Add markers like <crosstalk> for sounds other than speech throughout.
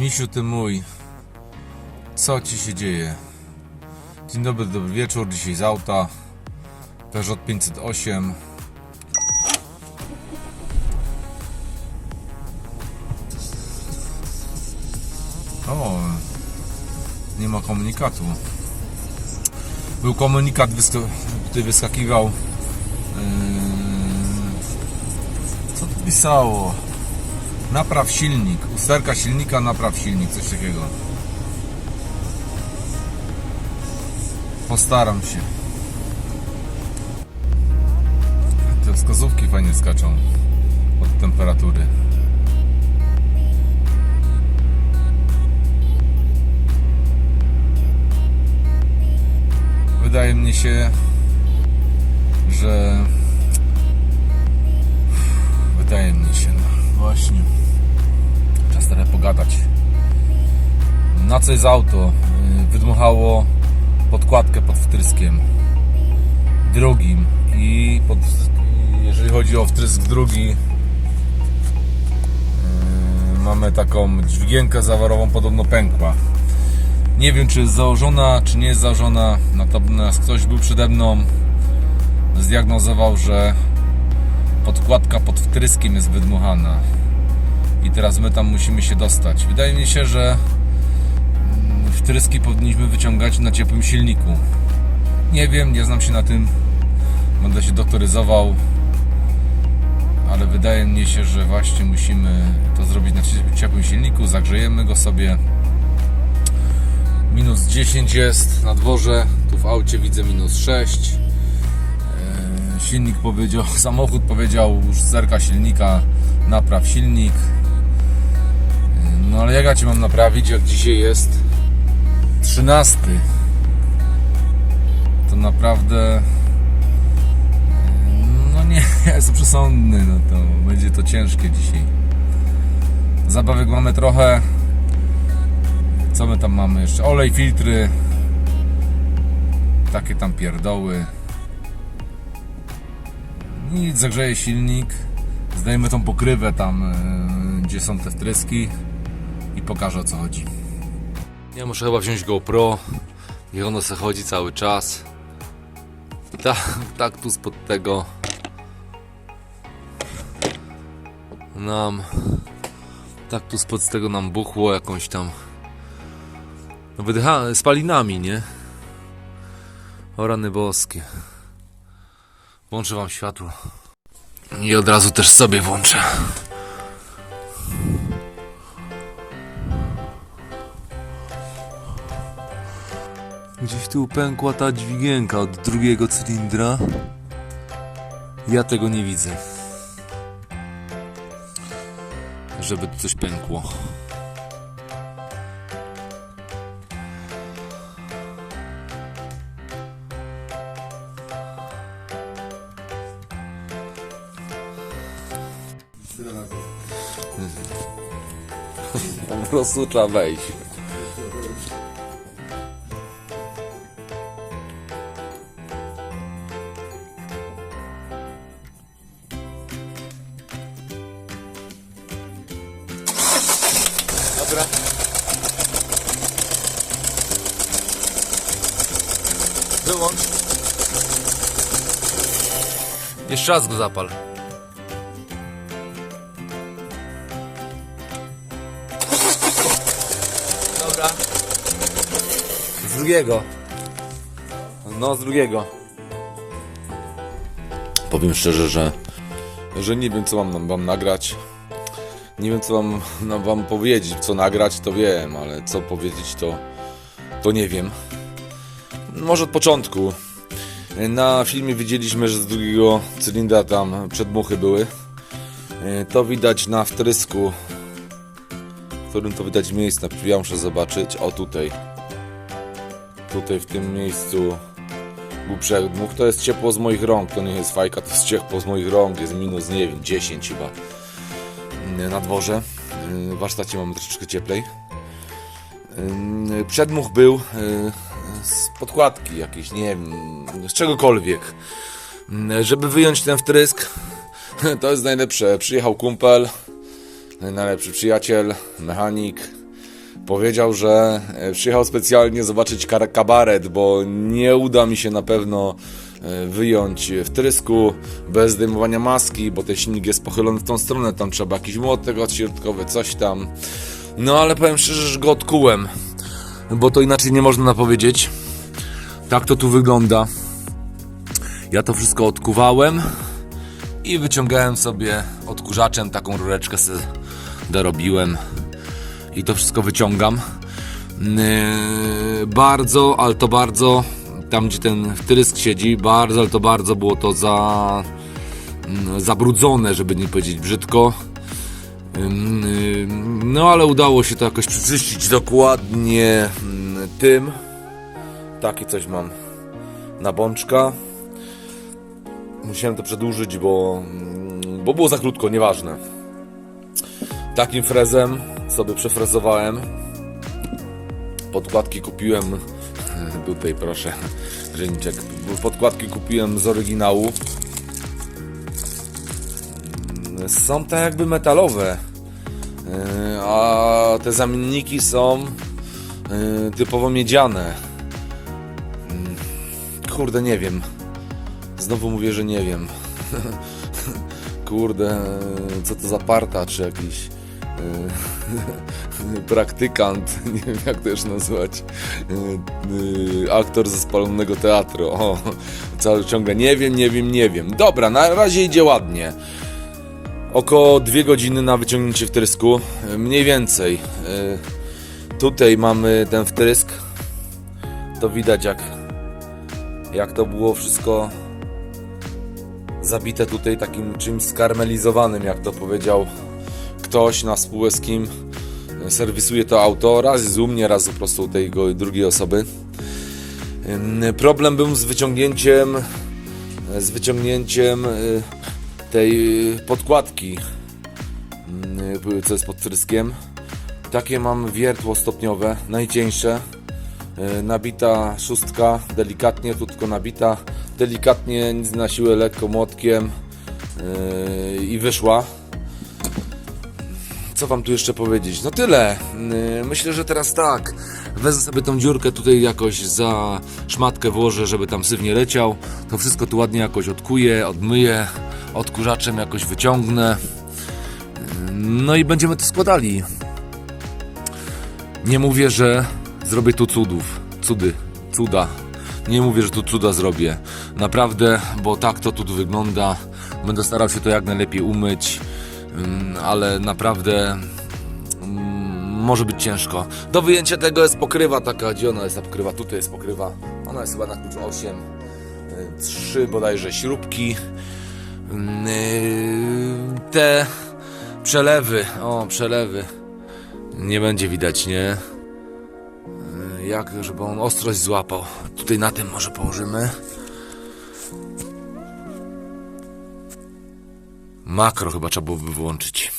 Misiu ty mój, co ci się dzieje? Dzień dobry, dobry wieczór, dzisiaj z auta Peugeot 508 O, nie ma komunikatu. Był komunikat, wysk- który wyskakiwał. Yy, co tu pisało? Napraw silnik. Usterka silnika, napraw silnik, coś takiego. Postaram się. Te wskazówki fajnie skaczą od temperatury. Wydaje mi się, Jest auto? Yy, Wydmuchało podkładkę pod wtryskiem. Drugim. I pod, jeżeli chodzi o wtrysk drugi yy, mamy taką dźwigienkę zaworową podobno pękła. Nie wiem czy jest założona czy nie jest założona. Natomiast ktoś był przede mną zdiagnozował, że podkładka pod wtryskiem jest wydmuchana. I teraz my tam musimy się dostać. Wydaje mi się, że wtryski powinniśmy wyciągać na ciepłym silniku. Nie wiem, nie znam się na tym. Będę się doktoryzował. Ale wydaje mi się, że właśnie musimy to zrobić na ciepłym silniku. Zagrzejemy go sobie. Minus 10 jest na dworze. Tu w aucie widzę minus 6 Eee, silnik powiedział, <laughs> samochód powiedział już zerka silnika napraw silnik. Eee, no ale jak ja Cię mam naprawić jak dzisiaj jest 13 to naprawdę eee, no nie, <laughs> ja jestem przesądny no to będzie to ciężkie dzisiaj zabawek mamy trochę co my tam mamy jeszcze? Olej, filtry. Takie tam pierdoły. Nic, zagrzeje silnik. Zdajemy tą pokrywę tam, yy, gdzie są te wtryski i pokażę o co chodzi. Ja muszę chyba wziąć GoPro. Niech ono se chodzi cały czas. Tak, tak tu spod tego nam tak tu spod tego nam buchło jakąś tam no wydycha spalinami, nie? O rany boskie. Włączę wam światło. I od razu też sobie włączę. Gdzieś tu pękła ta dźwigienka od drugiego cylindra. Ja tego nie widzę. Żeby tu coś pękło. Po prostu trzeba wejść. Jeszcze raz go zapal. Dobra. Z drugiego. No, z drugiego. Powiem szczerze, że, że nie wiem, co mam wam nagrać. Nie wiem, co mam no, wam powiedzieć. Co nagrać, to wiem, ale co powiedzieć, to, to nie wiem. Może od początku. Na filmie widzieliśmy, że z drugiego cylindra tam przedmuchy były. To widać na wtrysku w którym to widać miejsce. Ja muszę zobaczyć. O tutaj. Tutaj w tym miejscu był przedmuch. To jest ciepło z moich rąk. To nie jest fajka, to jest ciepło z moich rąk. Jest minus, nie wiem, 10 chyba na dworze. W warsztacie mamy troszeczkę cieplej. Przedmuch był z podkładki jakiejś, nie wiem, z czegokolwiek. Żeby wyjąć ten wtrysk, to jest najlepsze. Przyjechał kumpel, najlepszy przyjaciel, mechanik. Powiedział, że e, przyjechał specjalnie zobaczyć kabaret, bo nie uda mi się na pewno e, wyjąć wtrysku bez zdejmowania maski, bo ten silnik jest pochylony w tą stronę, tam trzeba jakiś młotek odśrodkowy, coś tam. No ale powiem szczerze, że go odkułem, bo to inaczej nie można powiedzieć. Tak to tu wygląda. Ja to wszystko odkuwałem i wyciągałem sobie odkurzaczem taką rureczkę sobie dorobiłem i to wszystko wyciągam. Yy, bardzo, ale to bardzo, tam gdzie ten wtrysk siedzi, bardzo, ale to bardzo było to za mm, zabrudzone, żeby nie powiedzieć brzydko. No ale udało się to jakoś przeczyścić dokładnie mm, tym. Takie coś mam na bączka. Musiałem to przedłużyć, bo, mm, bo było za krótko, nieważne. Takim frezem sobie przefrezowałem. Podkładki kupiłem. <laughs> Tutaj proszę, grzejniczek. Podkładki kupiłem z oryginału. Są tak jakby metalowe. Yy, A te zamienniki są yy, typowo miedziane. Mm, Kurde, nie wiem. Znowu mówię, że nie wiem. <laughs> Kurde, co to za parta, czy jakiś e, <laughs> praktykant, <laughs> nie wiem jak już nazwać, e, e, aktor ze spalonego teatru. O, cały ciągle nie wiem, nie wiem, nie wiem. Dobra, na razie idzie ładnie. Około dwie godziny na wyciągnięcie wtrysku, e, mniej więcej. E, Tutaj mamy ten wtrysk. To widać jak, jak to było wszystko zabite tutaj takim czymś skarmelizowanym, jak to powiedział ktoś na spółę z kim serwisuje to auto. Raz jest u mnie, raz po prostu tej drugiej osoby. Problem był z wyciągnięciem z wyciągnięciem tej y, podkładki, y, co jest pod tryskiem. Takie mam wiertło stopniowe, najcieńsze. Y, Nabita szóstka, delikatnie, tylko nabita, delikatnie, nic na siłę, lekko młotkiem i wyszła. Co wam tu jeszcze powiedzieć? No tyle. Myślę, że teraz tak. Wezmę sobie tą dziurkę tutaj jakoś za szmatkę włożę, żeby tam syf nie leciał. To wszystko tu ładnie jakoś odkuję, odmyję, odkurzaczem jakoś wyciągnę. No i będziemy to składali. Nie mówię, że zrobię tu cudów. Cudy, cuda. Nie mówię, że tu cuda zrobię. Naprawdę, bo tak to tu wygląda. Będę starał się to jak najlepiej umyć, Ym, ale naprawdę mm, może być ciężko. Do wyjęcia tego jest pokrywa taka, gdzie ona jest ta pokrywa? Tutaj jest pokrywa. Ona jest chyba na klucz 8. y, Trzy bodajże śrubki. Ym, y, Te przelewy, o przelewy. Nie będzie widać, nie? Y, Jak, żeby on ostrość złapał. Tutaj na tym może położymy. Makro chyba trzeba byłoby wyłączyć.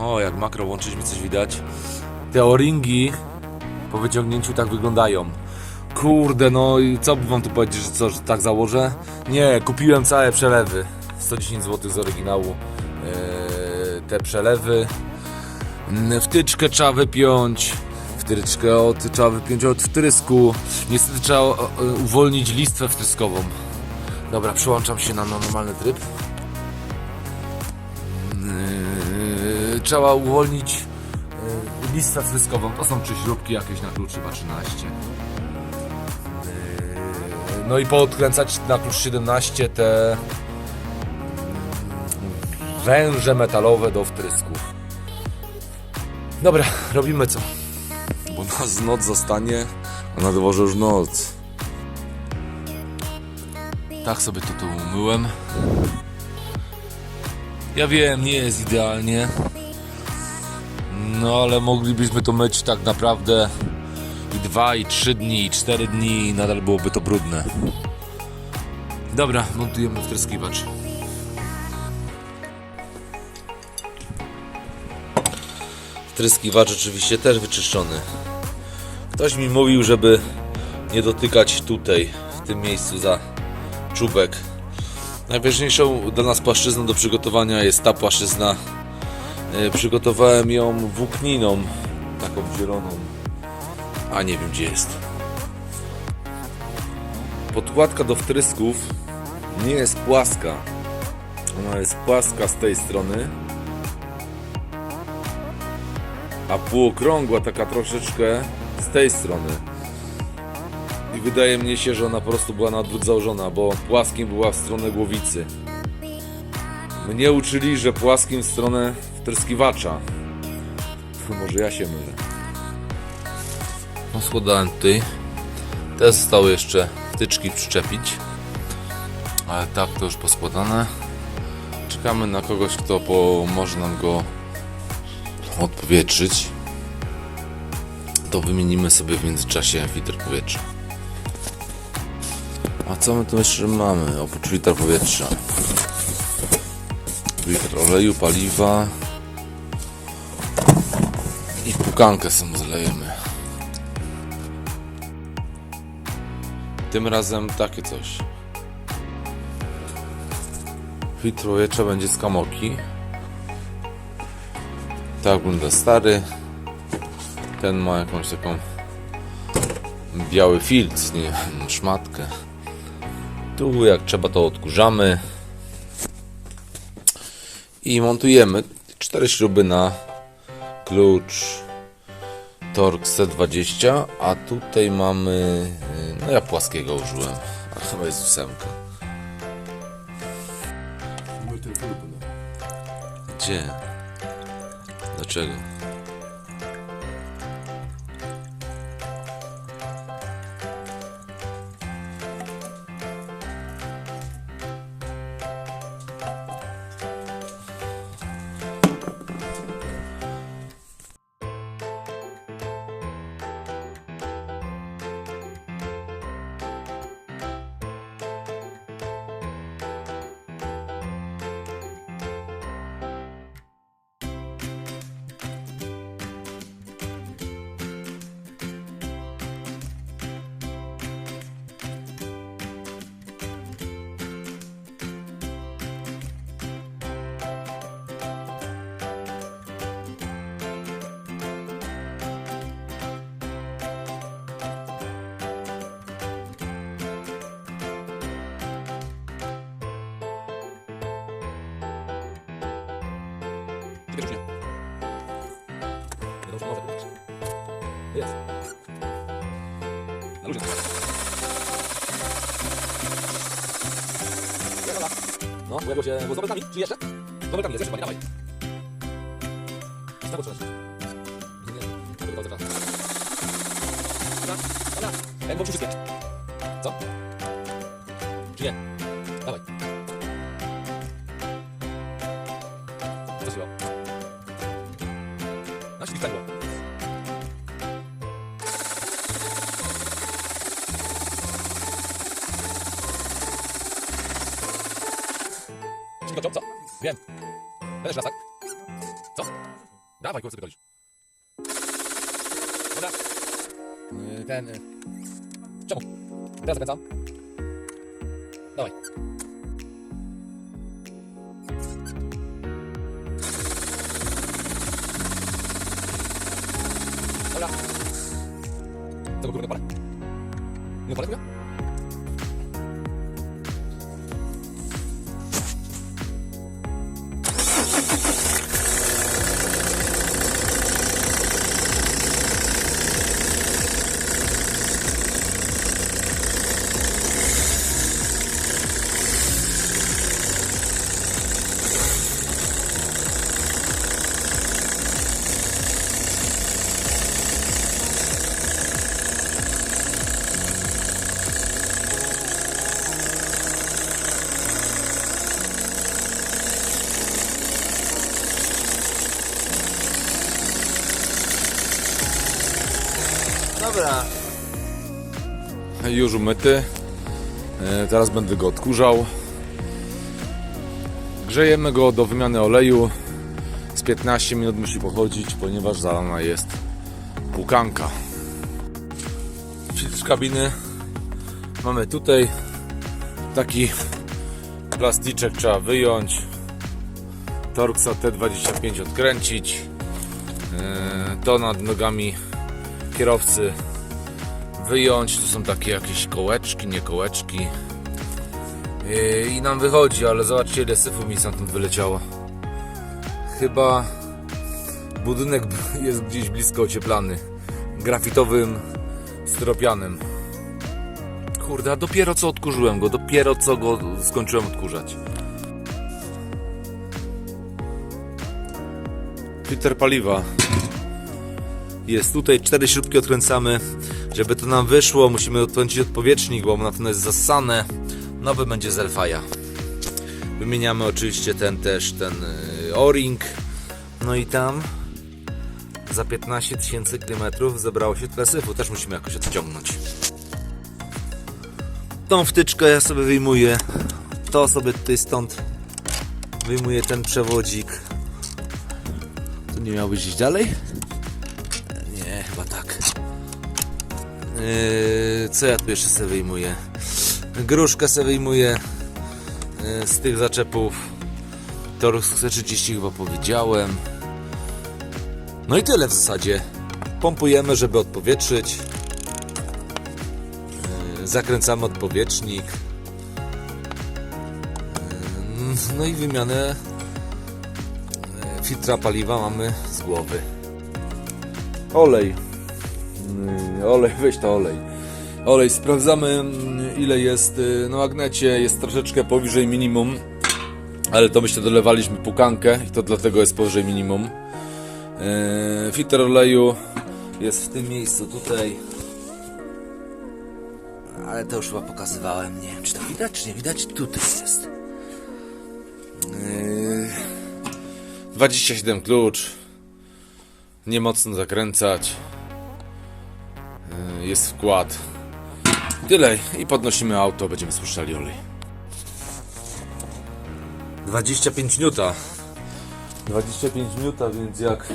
O, jak makro łączyć mi coś widać. Te o-ringi po wyciągnięciu tak wyglądają. Kurde, no i co by wam tu powiedzieć, że co, że tak założę? Nie, kupiłem całe przelewy. 110 zł z oryginału. Eee, te przelewy. Mm, Wtyczkę trzeba wypiąć. Wtyczkę od, trzeba wypiąć od wtrysku. Niestety trzeba uwolnić listwę wtryskową. Dobra, przyłączam się na normalny tryb. Yy, trzeba uwolnić yy, listwę wtryskową. To są trzy śrubki jakieś na klucz chyba 13. No i poodkręcać na klucz 17 te węże metalowe do wtrysków. Dobra, robimy co? Bo nas noc zostanie, a na dworze już noc. Tak sobie to tu umyłem. Ja wiem, nie jest idealnie. No ale moglibyśmy to myć tak naprawdę dwa, i trzy dni, i cztery dni i nadal byłoby to brudne. Dobra, montujemy wtryskiwacz. Wtryskiwacz oczywiście też wyczyszczony. Ktoś mi mówił, żeby nie dotykać tutaj, w tym miejscu za czubek. Najważniejszą dla nas płaszczyzną do przygotowania jest ta płaszczyzna E, Przygotowałem ją włókniną, taką zieloną. A nie wiem gdzie jest. Podkładka do wtrysków nie jest płaska. Ona jest płaska z tej strony. A półokrągła taka troszeczkę z tej strony. I wydaje mi się, że ona po prostu była na odwrót założona, bo płaskim była w stronę głowicy. Mnie uczyli, że płaskim w stronę wtryskiwacza. <laughs> Może ja się mylę. Składałem tutaj. Te zostały jeszcze wtyczki przyczepić. Ale tak to już poskładane. Czekamy na kogoś, kto pomoże nam go odpowietrzyć. To wymienimy sobie w międzyczasie filtr powietrza. A co my tu jeszcze mamy? Oprócz filtra powietrza. Litr oleju, paliwa. I pukankę sobie zlejemy. Tym razem takie coś. Filtr powietrza będzie z kamoki. Tak wygląda stary. Ten ma jakąś taką biały filtr, nie szmatkę. Tu jak trzeba to odkurzamy i montujemy cztery śruby na klucz Torx C20, a tutaj mamy, no ja płaskiego użyłem, a chyba jest ósemka. Gdzie? Dlaczego? Już nie. Już może być. Jest. Na luzie. No, pojawiło się... Było z dobelkami? Czy jeszcze? Z dobelkami jest, jeszcze panie, dawaj. Co? Dawaj, kogo sobie golisz. Dobra. Yy, Ten... yy. Czemu? Teraz zakręcam. Dawaj. Dobra. Tego górnego parę. Nie parę tego? Dobra. Już umyty. E, Teraz będę go odkurzał. Grzejemy go do wymiany oleju. Z 15 minut musi pochodzić, ponieważ zalana jest pukanka. Filtr kabiny mamy tutaj. Taki plasticzek trzeba wyjąć. Torxa T25 odkręcić. Yy, To nad nogami kierowcy wyjąć. Tu są takie jakieś kołeczki, nie kołeczki. Yy, I nam wychodzi, ale zobaczcie ile syfu mi stamtąd wyleciało. Chyba budynek <laughs> jest gdzieś blisko ocieplany. Grafitowym styropianem. Kurde, dopiero co odkurzyłem go, dopiero co go skończyłem odkurzać. Filtr paliwa. Jest tutaj, cztery śrubki odkręcamy. Żeby to nam wyszło, musimy odkręcić odpowietrznik, bo na pewno jest zasane. Nowy będzie z Elfaja. Wymieniamy oczywiście ten też, ten y, O-ring. No i tam za 15 tysięcy kilometrów zebrało się tyle syfu. Też musimy jakoś odciągnąć. Tą wtyczkę ja sobie wyjmuję. To sobie tutaj stąd wyjmuję ten przewodzik. Tu nie miałbyś iść dalej? Nie, chyba tak. Yy, co ja tu jeszcze sobie wyjmuję? Gruszkę sobie wyjmuję yy, z tych zaczepów. Torus C30 chyba powiedziałem. No i tyle w zasadzie. Pompujemy, żeby odpowietrzyć. Yy, Zakręcamy odpowietrznik. No i wymianę filtra paliwa mamy z głowy. Olej. Yy, Olej, weź to olej. Olej, sprawdzamy mm, ile jest yy, na magnecie. Jest troszeczkę powyżej minimum. Ale to myślę dolewaliśmy pukankę i to dlatego jest powyżej minimum. Yy, Filtr oleju jest w tym miejscu tutaj. Ale to już chyba pokazywałem. Nie wiem, czy to widać, czy nie widać. Tutaj jest. Yy, 27 klucz. Nie mocno zakręcać. Jest wkład. Tyle. I podnosimy auto, będziemy spuszczali olej. 25 nuta. 25 minuta, więc jak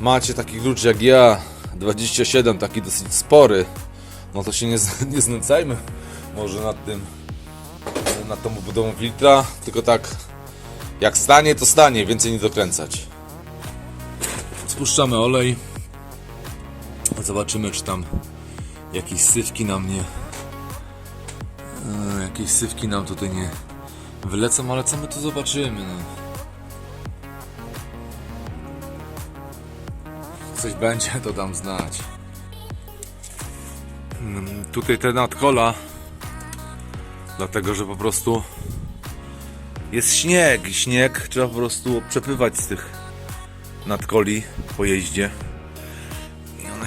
macie taki klucz jak ja, 27, taki dosyć spory, no to się nie, <laughs> nie znęcajmy może nad tym, nad tą budową filtra, tylko tak jak stanie, to stanie, więcej nie dokręcać. Spuszczamy olej. Zobaczymy, czy tam jakieś sywki nam nie. e, Jakieś sywki nam tutaj nie wylecą, ale co my tu zobaczymy, no. coś będzie, to dam znać. Mm, Tutaj te nadkola, dlatego że po prostu jest śnieg. i Śnieg trzeba po prostu przepływać z tych nadkoli po jeździe.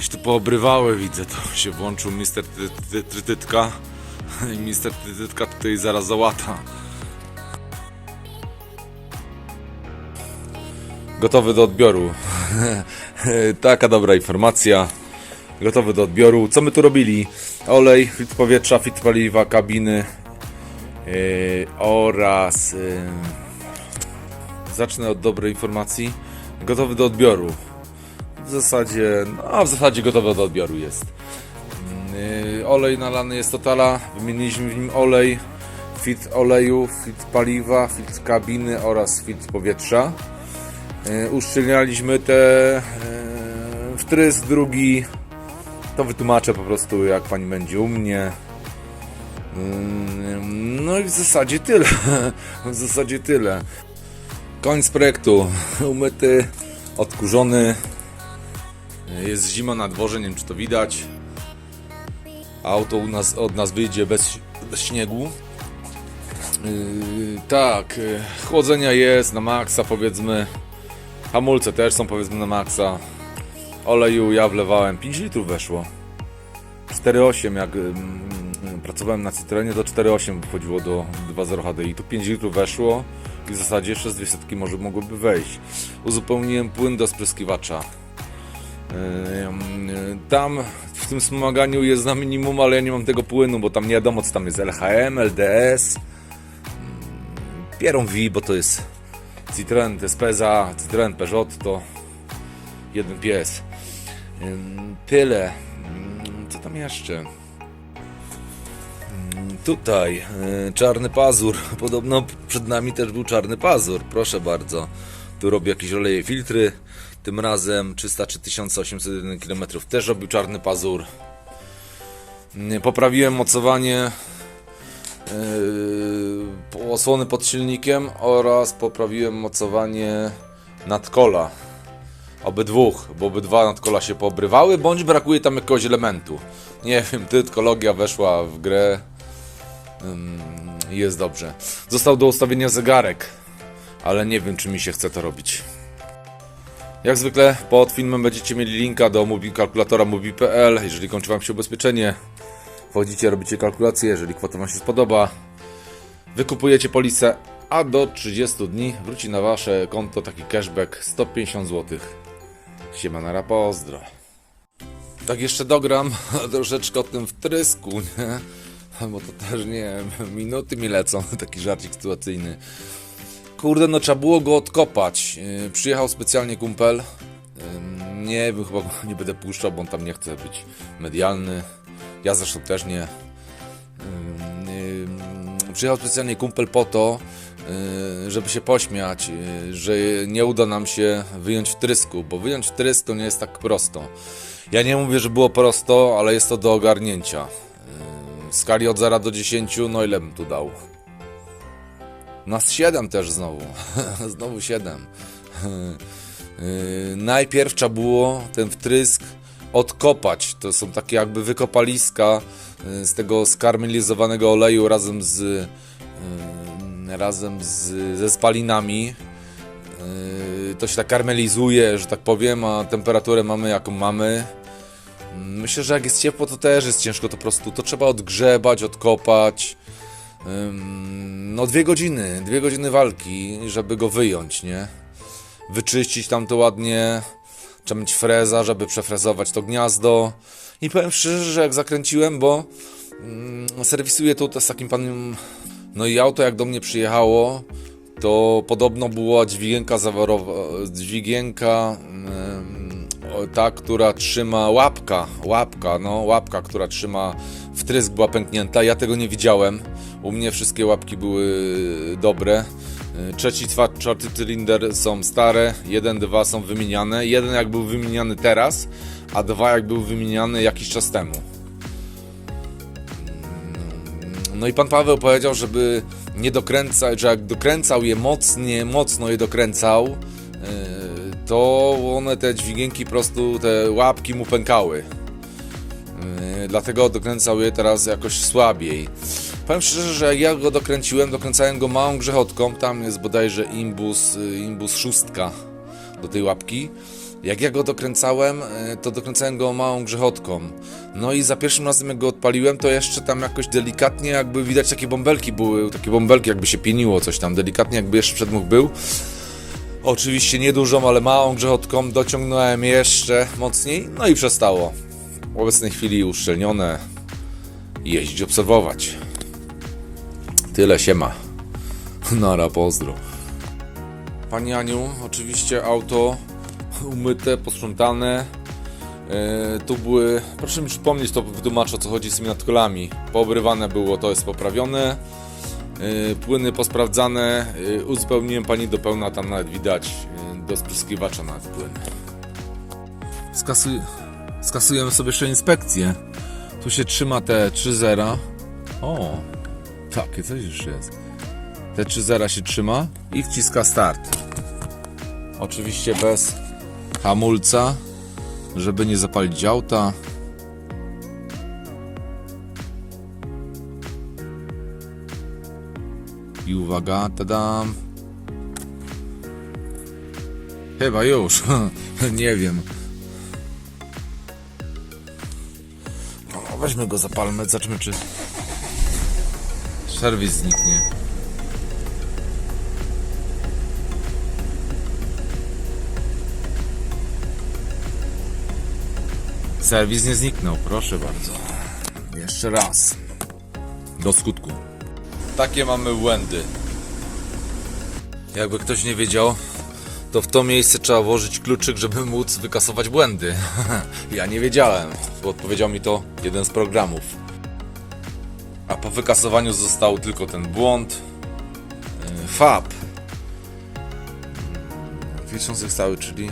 Się tu poobrywały, widzę, to się włączył mister Ty- Ty- Trytytka <laughs> i mister Trytytka tutaj zaraz załata. Gotowy do odbioru. <laughs> Taka dobra informacja. Gotowy do odbioru. Co my tu robili? Olej, filtr powietrza, filtr paliwa, kabiny yy, oraz yy, zacznę od dobrej informacji. Gotowy do odbioru. W zasadzie, no w zasadzie gotowy do odbioru jest. Yy, olej nalany jest totala. Wymieniliśmy w nim olej, filtr oleju, filtr paliwa, filtr kabiny oraz filtr powietrza. E, uszczelnialiśmy te e, wtrysk drugi to wytłumaczę po prostu jak pani będzie u mnie Mm, no i w zasadzie tyle <laughs> w zasadzie tyle koniec projektu umyty odkurzony jest zima na dworze, nie wiem czy to widać auto u nas, od nas wyjdzie bez, bez śniegu Yy, tak, yy, chłodzenia jest na maksa powiedzmy. Hamulce też są powiedzmy na maksa. Oleju ja wlewałem 5 litrów weszło. 4,8 jak ym, ym, pracowałem na Citroenie to 4,8 wchodziło do 2.0 HDI. Tu 5 litrów weszło i w zasadzie jeszcze z 200 może mogłoby wejść. Uzupełniłem płyn do spryskiwacza. Yy, Tam w tym wspomaganiu jest na minimum, ale ja nie mam tego płynu, bo tam nie wiadomo co tam jest LHM, LDS. Pierą V, bo to jest Citroen Despeza, Citroen Peugeot to jeden pies. Ym, Tyle. Ym, Co tam jeszcze? Ym, Tutaj y, czarny pazur. <laughs> Podobno przed nami też był czarny pazur. Proszę bardzo. Tu robi jakieś oleje filtry. Tym razem 303 801 km też robił czarny pazur. Y, Poprawiłem mocowanie yy, osłony pod silnikiem oraz poprawiłem mocowanie nadkola. Obydwóch, bo obydwa nadkola się poobrywały, bądź brakuje tam jakiegoś elementu. Nie <laughs> wiem, tytkologia weszła w grę. Ym, jest dobrze. Został do ustawienia zegarek, ale nie wiem, czy mi się chce to robić. Jak zwykle pod filmem będziecie mieli linka do Mubi, kalkulatora mubi.pl. Jeżeli kończy Wam się ubezpieczenie, wchodzicie, robicie kalkulację, jeżeli kwota Wam się spodoba, wykupujecie polisę, a do 30 dni wróci na Wasze konto taki cashback 150 zł. Siemanara, pozdro. Tak jeszcze dogram <laughs> troszeczkę o tym wtrysku, nie? <laughs> Bo to też, nie minuty mi lecą, <laughs> taki żarcik sytuacyjny. Kurde, no trzeba było go odkopać. Yy, Przyjechał specjalnie kumpel. Ym, Nie wiem, chyba go nie będę puszczał, bo on tam nie chce być medialny. Ja zresztą też nie. Ym, Przyjechał specjalnie kumpel po to, żeby się pośmiać, że nie uda nam się wyjąć wtrysku, bo wyjąć wtrysk to nie jest tak prosto. Ja nie mówię, że było prosto, ale jest to do ogarnięcia. W skali od 0 do 10, no ile bym tu dał? Nas 7 też znowu. <laughs> znowu 7. Yy, najpierw trzeba było ten wtrysk odkopać. To są takie jakby wykopaliska yy, z tego skarmelizowanego oleju razem z yy, razem z, ze spalinami. To się tak karmelizuje, że tak powiem, a temperaturę mamy jaką mamy. Myślę, że jak jest ciepło, to też jest ciężko to po prostu. To trzeba odgrzebać, odkopać. No dwie godziny, dwie godziny walki, żeby go wyjąć, nie? Wyczyścić tam to ładnie, trzeba mieć freza, żeby przefrezować to gniazdo. I powiem szczerze, że jak zakręciłem, bo mm, serwisuję to z takim panem, no i auto jak do mnie przyjechało, to podobno była dźwigienka zaworowa, dźwigienka o, ta, która trzyma łapka, łapka, no łapka, która trzyma wtrysk była pęknięta, ja tego nie widziałem. U mnie wszystkie łapki były dobre. Y, Trzeci, czwa- czwarty cylinder są stare, jeden, dwa są wymieniane. Jeden jak był wymieniany teraz, a dwa jak był wymieniany jakiś czas temu. No i pan Paweł powiedział, żeby nie dokręcać, że jak dokręcał je mocnie, mocno je dokręcał, yy, to one te dźwigienki prostu, te łapki mu pękały. Yy, Dlatego dokręcał je teraz jakoś słabiej. Powiem szczerze, że jak ja go dokręciłem, dokręcałem go małą grzechotką. Tam jest bodajże imbus, y, imbus szóstka do tej łapki. Jak ja go dokręcałem, y, to dokręcałem go małą grzechotką. No i za pierwszym razem jak go odpaliłem, to jeszcze tam jakoś delikatnie jakby widać takie bąbelki były, takie bąbelki jakby się pieniło coś tam, delikatnie jakby jeszcze przedmuch był. Oczywiście nie dużą, ale małą grzechotką dociągnąłem jeszcze mocniej, no i przestało. W obecnej chwili uszczelnione. Jeździć, obserwować. Tyle się ma. <laughs> Nara, pozdro. Pani Aniu, oczywiście auto umyte, posprzątane. E, tu były, proszę mi przypomnieć, to wytłumaczę o co chodzi z tymi nadkolami. Poobrywane było, to jest poprawione. E, płyny posprawdzane. E, uzupełniłem pani do pełna, tam nawet widać e, do spryskiwacza nawet płyny. Skasuj, skasujemy sobie jeszcze inspekcję. Tu się trzyma te 3 zera. O, takie coś już jest. Te 3 zera się trzyma i wciska start. Oczywiście bez hamulca, żeby nie zapalić auta. I uwaga, tadam. Chyba już. <laughs> nie wiem. No, weźmy go zapalmy, zobaczmy czy serwis zniknie. Serwis nie zniknął, proszę bardzo. Jeszcze raz. Do skutku. Takie mamy błędy. Jakby ktoś nie wiedział, to w to miejsce trzeba włożyć kluczyk, żeby móc wykasować błędy. <laughs> ja nie wiedziałem, bo odpowiedział mi to jeden z programów. A Po wykasowaniu został tylko ten błąd. Yy, Fab. Filtr stałych, czyli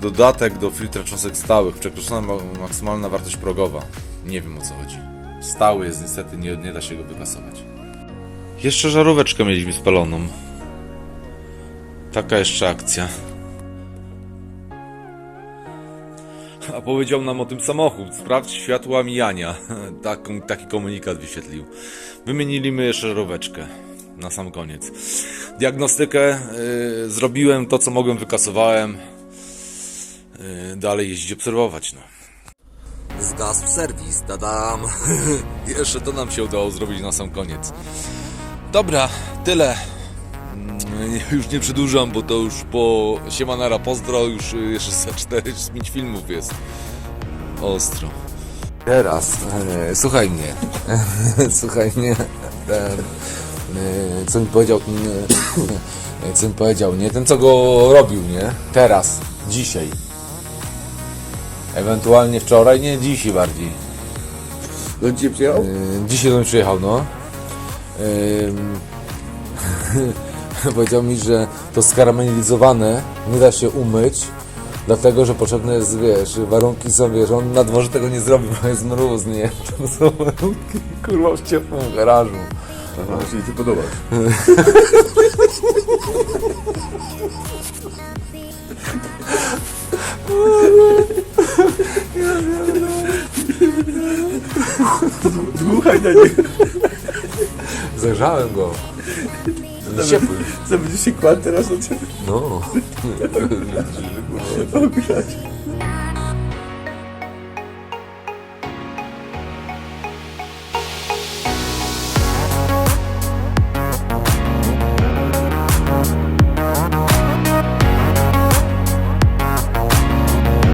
Dodatek do filtra cząstek stałych. Przekroczona ma- maksymalna wartość progowa. Nie wiem o co chodzi. Stały jest niestety, nie, nie da się go wykasować. Jeszcze żaróweczkę mieliśmy spaloną. Taka jeszcze akcja. A powiedział nam o tym samochód. Sprawdź światła mijania. <laughs> Taki komunikat wyświetlił. Wymieniliśmy jeszcze żaróweczkę. Na sam koniec. Diagnostykę y, zrobiłem, to co mogłem wykasowałem. Y, dalej jeździć obserwować. No. Zgasł serwis, tadam. <laughs> Jeszcze to nam się udało zrobić na sam koniec. Dobra, tyle. Mm, Już nie przedłużam, bo to już po Siemanara Pozdro już y, jeszcze za 4 z 5 filmów jest. Ostro. Teraz, e, słuchaj mnie. <laughs> słuchaj mnie. Ten, e, co mi powiedział ten, e, co mi powiedział, nie? Ten co go robił, nie? Teraz, dzisiaj. Ewentualnie wczoraj, nie dzisiaj bardziej. Do ciebie przyjechał? Yy, Dzisiaj do mnie przyjechał, no. Yy, <laughs> powiedział mi, że to skaramelizowane nie da się umyć, dlatego, że potrzebne jest, wiesz, warunki są, wiesz, on na dworze tego nie zrobi, bo jest mróz, nie? <laughs> To są warunki, kurwa, w ciepłym garażu. Aha, czyli ty podobasz. Dmuchaj na niego. Zagrzałem go. Jest ciepły. Się kładł teraz na ciebie? No. <laughs>